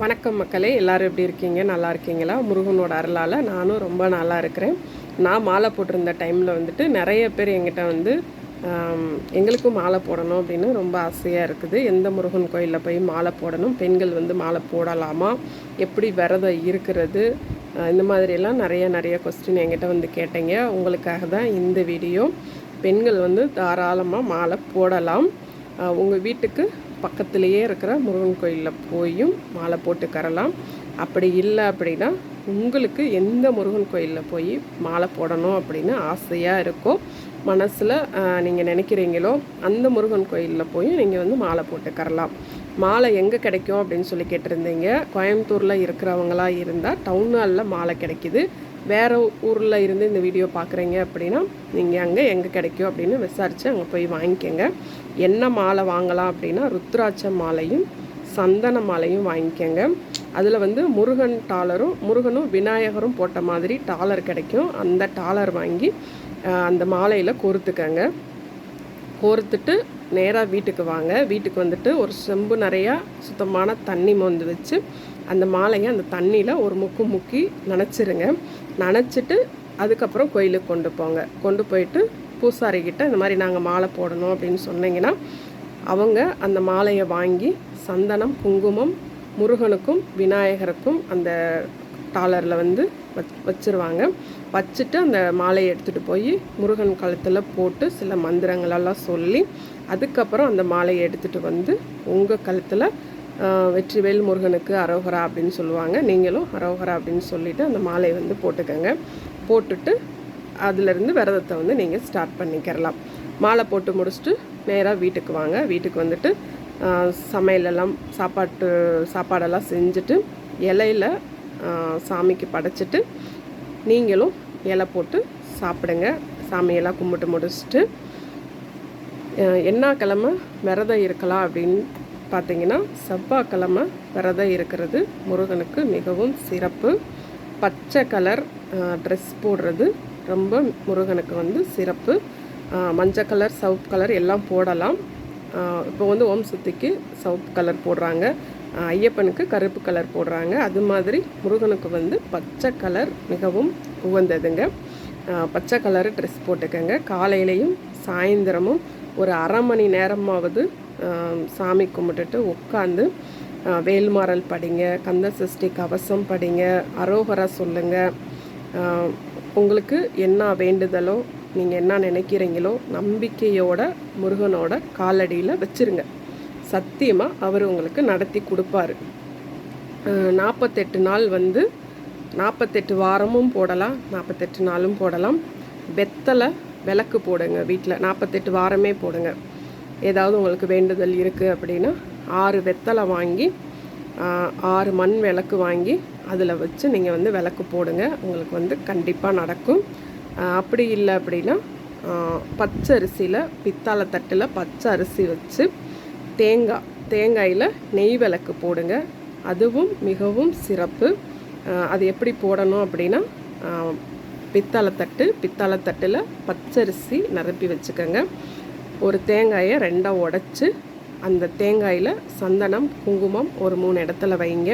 வணக்கம் மக்களே எல்லோரும் எப்படி இருக்கீங்க? நல்லா இருக்கீங்களா? முருகனோட அருளால் நானும் ரொம்ப நல்லா இருக்கிறேன். நான் மாலை போட்டிருந்த டைமில் வந்துட்டு நிறைய பேர் எங்கிட்ட வந்து எங்களுக்கும் மாலை போடணும் அப்படின்னு ரொம்ப ஆசையாக இருக்குது. எந்த முருகன் கோயிலில் போய் மாலை போடணும்? பெண்கள் வந்து மாலை போடலாமா? எப்படி விரதம் இருக்கிறது? இந்த மாதிரியெல்லாம் நிறைய நிறைய கொஸ்டின் என்கிட்ட வந்து கேட்டீங்க. உங்களுக்காக தான் இந்த வீடியோ பெண்கள் வந்து தாராளமாக மாலை போடலாம். உங்கள் வீட்டுக்கு பக்கத்துலேயே இருக்கிற முருகன் கோயிலில் போயும் மாலை போட்டுக்கரலாம் அப்படி இல்லை அப்படின்னா உங்களுக்கு எந்த முருகன் கோயிலில் போய் மாலை போடணும் அப்படின்னு ஆசையாக இருக்கோ மனசில் நீங்கள் நினைக்கிறீங்களோ அந்த முருகன் கோயிலில் போய் நீங்கள் வந்து மாலை போட்டுக்கரலாம் மாலை எங்கே கிடைக்கும் அப்படின்னு சொல்லி கேட்டிருந்தீங்க. கோயம்புத்தூரில் இருக்கிறவங்களா இருந்தால் டவுன் ஹாலில் மாலை கிடைக்கிது. வேறு ஊரில் இருந்து இந்த வீடியோ பார்க்குறீங்க அப்படின்னா நீங்கள் அங்கே எங்கே கிடைக்கும் அப்படின்னு விசாரித்து அங்கே போய் வாங்கிக்கோங்க. என்ன மாலை வாங்கலாம் அப்படின்னா ருத்ராட்ச மாலையும் சந்தன மாலையும் வாங்கிக்கோங்க. அதில் வந்து முருகன் டாலரும் முருகனும் விநாயகரும் போட்ட மாதிரி டாலர் கிடைக்கும். அந்த டாலர் வாங்கி அந்த மாலையில் கோர்த்துக்கங்க. கோர்த்துட்டு நேராக வீட்டுக்கு வாங்க. வீட்டுக்கு வந்துட்டு ஒரு செம்பு நிறையா சுத்தமான தண்ணி மொந்து வச்சு அந்த மாலையை அந்த தண்ணியில் ஒரு முக்கு முக்கி நனைச்சிருங்க. நனைச்சிட்டு அதுக்கப்புறம் கோயிலுக்கு கொண்டு போங்க. கொண்டு போயிட்டு பூசாரிக்கிட்ட இந்த மாதிரி நாங்கள் மாலை போடணும் அப்படின்னு சொன்னீங்கன்னா அவங்க அந்த மாலையை வாங்கி சந்தனம் குங்குமம் முருகனுக்கும் விநாயகருக்கும் அந்த டாலரில் வந்து வச் வச்சுருவாங்க. வச்சுட்டு அந்த மாலையை எடுத்துகிட்டு போய் முருகன் கழுத்தில் போட்டு சில மந்திரங்களெல்லாம் சொல்லி அதுக்கப்புறம் அந்த மாலையை எடுத்துகிட்டு வந்து உங்கள் கழுத்தில் வெற்றிவேல் முருகனுக்கு அரோகரா அப்படின்னு சொல்லுவாங்க. நீங்களும் அரோகரா அப்படின்னு சொல்லிட்டு அந்த மாலையை வந்து போட்டுக்கோங்க. போட்டுட்டு அதுலேருந்து விரதத்தை வந்து நீங்கள் ஸ்டார்ட் பண்ணிக்கிறலாம். மாலை போட்டு முடிச்சுட்டு நேராக வீட்டுக்கு வாங்க. வீட்டுக்கு வந்துட்டு சமையலெல்லாம் சாப்பாட்டு சாப்பாடெல்லாம் செஞ்சுட்டு இலையில சாமிக்கு படைச்சிட்டு நீங்களும் இலை போட்டு சாப்பிடுங்க. சாமியெல்லாம் கும்பிட்டு முடிச்சுட்டு என்ன கிழமை விரதம் இருக்கலாம் அப்படின்னு பார்த்தீங்கன்னா செவ்வாய்க்கிழமை விரதம் இருக்கிறது முருகனுக்கு மிகவும் சிறப்பு. பச்சை கலர் ட்ரெஸ் போடுறது ரொம்ப முருகனுக்கு வந்து சிறப்பு. மஞ்சள் கலர் சவுப் கலர் எல்லாம் போடலாம். இப்போ வந்து ஓம் சக்திக்கு சவுப் கலர் போடுறாங்க. ஐயப்பனுக்கு கருப்பு கலர் போடுறாங்க. அது மாதிரி முருகனுக்கு வந்து பச்சை கலர் மிகவும் உகந்ததுங்க. பச்சை கலர் ட்ரெஸ் போட்டுக்கோங்க. காலையிலையும் சாயந்தரமும் ஒரு அரை மணி நேரமாவது சாமி கும்பிட்டுட்டு உட்காந்து வேல்மாறல் படிங்க கந்த சஷ்டி கவசம் படிங்க அரோகரா சொல்லுங்கள் உங்களுக்கு என்ன வேண்டுதலோ நீங்கள் என்ன நினைக்கிறீங்களோ நம்பிக்கையோட முருகனோட காலடியில் வச்சுருங்க. சத்தியமாக அவர் உங்களுக்கு நடத்தி கொடுப்பாரு. நாற்பத்தெட்டு நாள் வந்து நாற்பத்தெட்டு வாரமும் போடலாம் நாற்பத்தெட்டு நாளும் போடலாம். வெத்தலை விளக்கு போடுங்க வீட்டில் நாற்பத்தெட்டு வாரமே போடுங்க. ஏதாவது உங்களுக்கு வேண்டுதல் இருக்குது அப்படின்னா ஆறு வெத்தலை வாங்கி ஆறு மண் விளக்கு வாங்கி அதில் வச்சு நீங்கள் வந்து விளக்கு போடுங்க. உங்களுக்கு வந்து கண்டிப்பாக நடக்கும். அப்படி இல்லை அப்படின்னா பச்சை அரிசியில் பித்தாளை தட்டில் பச்சை அரிசி வச்சு தேங்காய் தேங்காயில் நெய் விளக்கு போடுங்க. அதுவும் மிகவும் சிறப்பு. அது எப்படி போடணும் அப்படின்னா ஆஹ், பித்தளைத்தட்டு பித்தளைத்தட்டில் பச்சரிசி நிரப்பி வச்சுக்கோங்க. ஒரு தேங்காயை ரெண்டாக உடச்சி அந்த தேங்காயில் சந்தனம் குங்குமம் ஒரு மூணு இடத்துல வைங்க.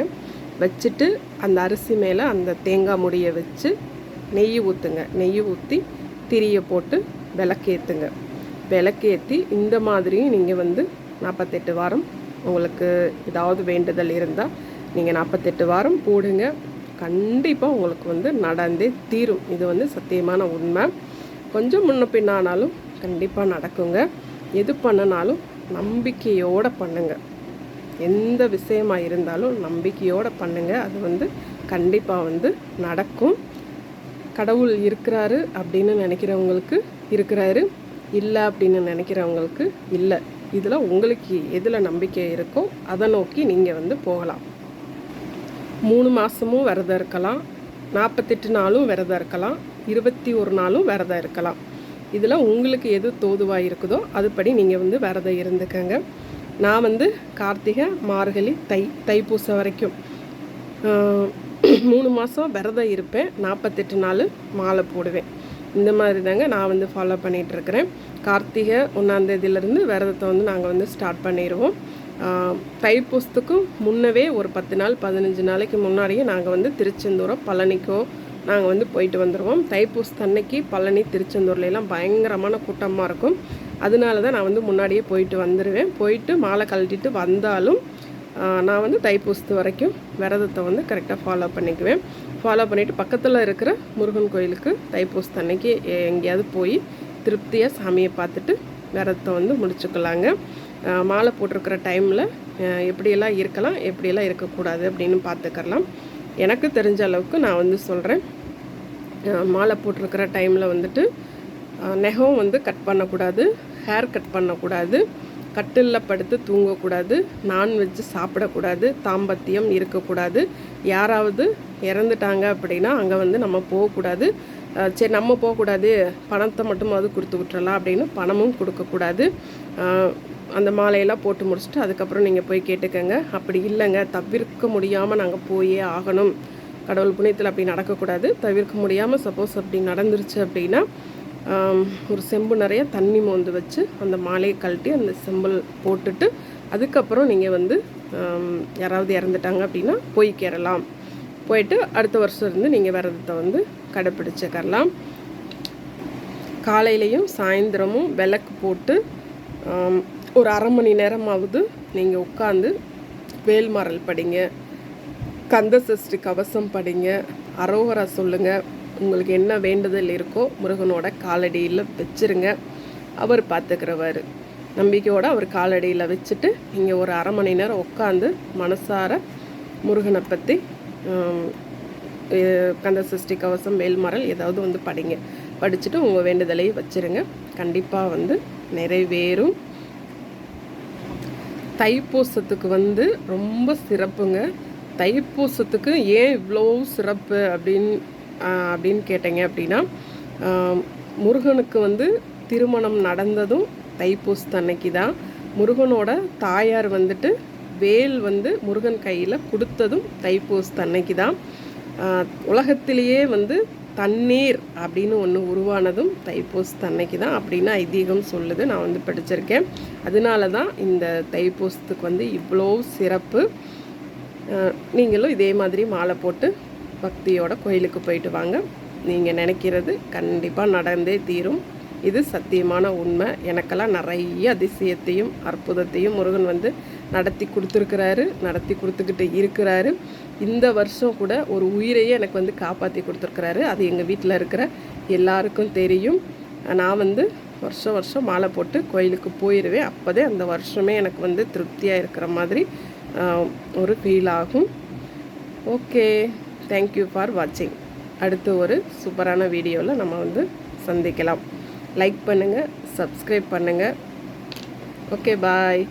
வச்சுட்டு அந்த அரிசி மேலே அந்த தேங்காய் முடியை வச்சு நெய் ஊற்றுங்க நெய் ஊற்றி திரியை போட்டு விளக்கேற்றுங்க விளக்கேற்றி இந்த மாதிரியும் நீங்கள் வந்து நாற்பத்தெட்டு வாரம் உங்களுக்கு ஏதாவது வேண்டுதல் இருந்தால் நீங்கள் நாற்பத்தெட்டு வாரம் போடுங்க. கண்டிப்பாக உங்களுக்கு வந்து நடந்தே தீரும். இது வந்து சத்தியமான உண்மை. கொஞ்சம் முன்ன பின்னானாலும் கண்டிப்பாக நடக்குங்க. எது பண்ணினாலும் நம்பிக்கையோடு பண்ணுங்கள் எந்த விஷயமாக இருந்தாலும் நம்பிக்கையோடு பண்ணுங்கள் அது வந்து கண்டிப்பாக வந்து நடக்கும். கடவுள் இருக்கிறாரு அப்படின்னு நினைக்கிறவங்களுக்கு இருக்கிறாரு. இல்லை அப்படின்னு நினைக்கிறவங்களுக்கு இல்லை. இதில் உங்களுக்கு எதில் நம்பிக்கை இருக்கோ அதை நோக்கி நீங்கள் வந்து போகலாம். மூணு மாதமும் விரதம் இருக்கலாம். நாற்பத்தெட்டு நாளும் விரதம் இருக்கலாம். இருபத்தி ஒரு நாளும் விரதம் இருக்கலாம். இதில் உங்களுக்கு எது தோதுவாக இருக்குதோ அதுபடி நீங்கள் வந்து விரதம் இருந்துக்கங்க. நான் வந்து கார்த்திகை மார்கழி தை தைப்பூசம் வரைக்கும். மூணு மாதம் விரதம் இருப்பேன். நாற்பத்தெட்டு நாள் மாலை போடுவேன். இந்த மாதிரி தாங்க நான் வந்து ஃபாலோ பண்ணிகிட்ருக்கிறேன் கார்த்திகை ஒன்றாந்தேதியிலேருந்து விரதத்தை வந்து நாங்கள் வந்து ஸ்டார்ட் பண்ணிடுவோம். தைப்பூசத்துக்கும் முன்னவே ஒரு பத்து நாள் பதினஞ்சு நாளைக்கு முன்னாடியே நாங்கள் வந்து திருச்செந்தூரம் பழனிக்கோ நாங்கள் வந்து போயிட்டு வந்துடுவோம் தைப்பூசத்தன்னைக்கு பழனி திருச்செந்தூர்லாம் பயங்கரமான கூட்டமாக இருக்கும். அதனால தான் நான் வந்து முன்னாடியே போயிட்டு வந்துடுவேன் போயிட்டு மாலை கழட்டிட்டு வந்தாலும் நான் வந்து தைப்பூசத்து வரைக்கும் விரதத்தை வந்து கரெக்டாக ஃபாலோ பண்ணிக்குவேன். ஃபாலோ பண்ணிவிட்டு பக்கத்தில் இருக்கிற முருகன் கோயிலுக்கு தைப்பூசத்து அன்னைக்கு எங்கேயாவது போய் திருப்தியாக சாமியை பார்த்துட்டு விரதத்தை வந்து முடிச்சுக்கலாங்க. மாலை போட்டிருக்கிற டைமில் எப்படியெல்லாம் இருக்கலாம் எப்படியெல்லாம் இருக்கக்கூடாது அப்படின்னு பார்த்துக்கலாம். எனக்கு தெரிஞ்ச அளவுக்கு நான் வந்து சொல்கிறேன் மாலை போட்டிருக்கிற டைமில் வந்துட்டு நெகம் வந்து கட் பண்ணக்கூடாது ஹேர் கட் பண்ணக்கூடாது கட்டிலில் படுத்து தூங்கக்கூடாது நான்வெஜ்ஜு சாப்பிடக்கூடாது தாம்பத்தியம் இருக்கக்கூடாது. யாராவது இறந்துட்டாங்க அப்படின்னா அங்கே வந்து நம்ம போகக்கூடாது. சரி நம்ம போகக்கூடாது பணத்தை மட்டும் அது கொடுத்து விட்டுறலாம் அப்படின்னு பணமும் கொடுக்கக்கூடாது. அந்த மாலையெல்லாம் போட்டு முடிச்சுட்டு அதுக்கப்புறம் நீங்கள் போய் கேட்டுக்கோங்க. அப்படி இல்லைங்க தவிர்க்க முடியாமல் நாங்கள் போயே ஆகணும். கடவுள் புண்ணியத்தில் அப்படி நடக்கக்கூடாது. தவிர்க்க முடியாமல் சப்போஸ் அப்படி நடந்துருச்சு அப்படின்னா ஒரு செம்பு நிறைய தண்ணி மோந்து வச்சு அந்த மாலையை கழட்டி அந்த செம்பல் போட்டுட்டு அதுக்கப்புறம் நீங்கள் வந்து யாராவது இறந்துட்டாங்க அப்படின்னா போய் போயிட்டு அடுத்த வருஷம் இருந்து நீங்கள் விரதத்தை வந்து கடைப்பிடிச்சிக்கரலாம். காலையிலையும் சாயந்தரமும் விளக்கு போட்டு ஒரு அரை மணி நேரமாவது நீங்கள் உட்காந்து வேல்மரல் படிங்க. கந்த சஷ்டி கவசம் படிங்க. அரோகரா சொல்லுங்கள் உங்களுக்கு என்ன வேண்டுதல் இருக்கோ முருகனோட காலடியில் வச்சுருங்க. அவர் பார்த்துக்கிறவர் நம்பிக்கையோடு அவர் காலடியில் வச்சுட்டு நீங்கள் ஒரு அரை மணி நேரம் உட்காந்து மனசார முருகனை பற்றி கந்த சஷ்டி கவசம் மேல்மரல் ஏதாவது வந்து படிங்க. படிச்சுட்டு உங்கள் வேண்டுதலையும் வச்சுருங்க. கண்டிப்பாக வந்து நிறைவேறும். தைப்பூசத்துக்கு வந்து ரொம்ப சிறப்புங்க. தைப்பூசத்துக்கு ஏன் இவ்வளோ சிறப்பு அப்படின்னு அப்படின்னு கேட்டீங்க அப்படின்னா முருகனுக்கு வந்து திருமணம் நடந்ததும் தைப்பூசத்து அன்னைக்கு தான் முருகனோட தாயார் வந்துட்டு வேல் வந்து முருகன் கையில் கொடுத்ததும் தைப்பூசத்து அன்னைக்கு தான். உலகத்திலேயே வந்து தண்ணீர் அப்படின்னு ஒன்று உருவானதும் தைப்பூசத்து அன்னைக்கு தான் அப்படின்னு ஐதீகம் சொல்லுது. நான் வந்து படிச்சிருக்கேன். அதனால தான் இந்த தைப்பூசத்துக்கு வந்து இவ்வளோ சிறப்பு. நீங்களும் இதே மாதிரி மாலை போட்டு பக்தியோட கோயிலுக்கு போயிட்டு வாங்க. நீங்கள் நினைக்கிறது கண்டிப்பாக நடந்தே தீரும். இது சத்தியமான உண்மை. எனக்கெல்லாம் நிறைய அதிசயத்தையும் அற்புதத்தையும் முருகன் வந்து நடத்தி கொடுத்துருக்கிறாரு நடத்தி கொடுத்துக்கிட்டு இருக்கிறாரு. இந்த வருஷம் கூட ஒரு உயிரையே எனக்கு வந்து காப்பாற்றி கொடுத்துருக்குறாரு. அது எங்கள் வீட்டில் இருக்கிற எல்லாருக்கும் தெரியும். நான் வந்து வருஷம் வருஷம் மாலை போட்டு கோயிலுக்கு போயிடுவேன் அப்போதே அந்த வருஷமே எனக்கு வந்து திருப்தியாக இருக்கிற மாதிரி ஒரு ஃபீல் ஆகும். ஓகே. தேங்க்யூ ஃபார் வாட்சிங் அடுத்து ஒரு சூப்பரான வீடியோவில் நம்ம வந்து சந்திக்கலாம். லைக் பண்ணுங்கள் சப்ஸ்கிரைப் பண்ணுங்கள் ஓகே பாய்